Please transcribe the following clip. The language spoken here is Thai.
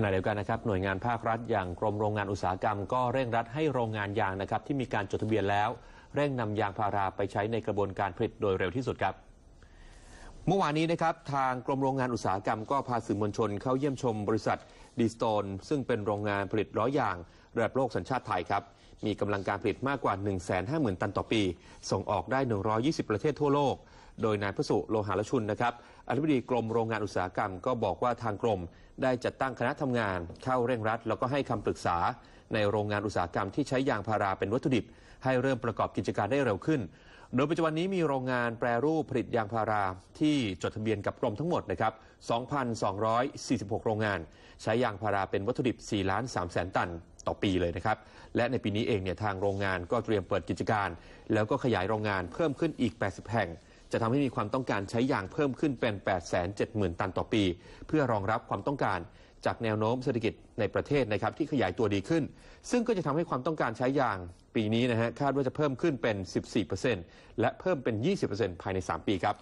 ขณะเดียวกันนะครับหน่วยงานภาครัฐอย่างกรมโรงงานอุตสาหกรรม ก็เร่งรัดให้โรงงานยางนะครับที่มีการจดทะเบียนแล้ว เร่งนำยางพาราไปใช้ในกระบวนการผลิตโดยเร็วที่สุดครับ เมื่อวานนี้นะครับทางกรมโรงงานอุตสาหกรรมก็พาสื่อมวลชนเข้าเยี่ยมชมบริษัทดีสโตนซึ่งเป็นโรงงานผลิตล้อยางระดับโลกสัญชาติไทยครับมีกำลังการผลิตมากกว่า 150,000 ตันต่อปี ส่งออกได้ 120 ประเทศทั่วโลก โดยนายพสุโลหะลชุนนะครับอธิบดีกรมโรงงานอุตสาหกรรม ก็บอกว่าทางกรมได้จัดตั้งคณะทำงาน เข้าเร่งรัด แล้วก็ให้คำปรึกษา ในโรงงานอุตสาหกรรมที่ใช้ยางพาราเป็นวัตถุดิบ ให้เริ่มประกอบกิจการได้เร็วขึ้น โดยปัจจุบันนี้มีโรงงานแปรรูปผลิตยางพาราที่จดทะเบียนกับกรมทั้งหมดนะครับ 2,246 โรงงาน ใช้ยางพาราเป็นวัตถุดิบ 4 ล้าน3แสนตันต่อปีเลยนะครับ และในปีนี้เองเนี่ยทางโรงงานก็เตรียมเปิดกิจการ แล้วก็ขยายโรงงานเพิ่มขึ้นอีก 80 แห่ง จะทำให้มีความต้องการใช้ยางเพิ่มขึ้นเป็น 870,000 ตันต่อปี เพื่อรองรับความต้องการจากแนวโน้มเศรษฐกิจในประเทศนะครับที่ขยายตัวดีขึ้น ซึ่งก็จะทำให้ความต้องการใช้ยางปีนี้นะฮะคาดว่าจะเพิ่มขึ้นเป็น 14%และเพิ่มเป็น 20%ภายใน 3 ปีครับ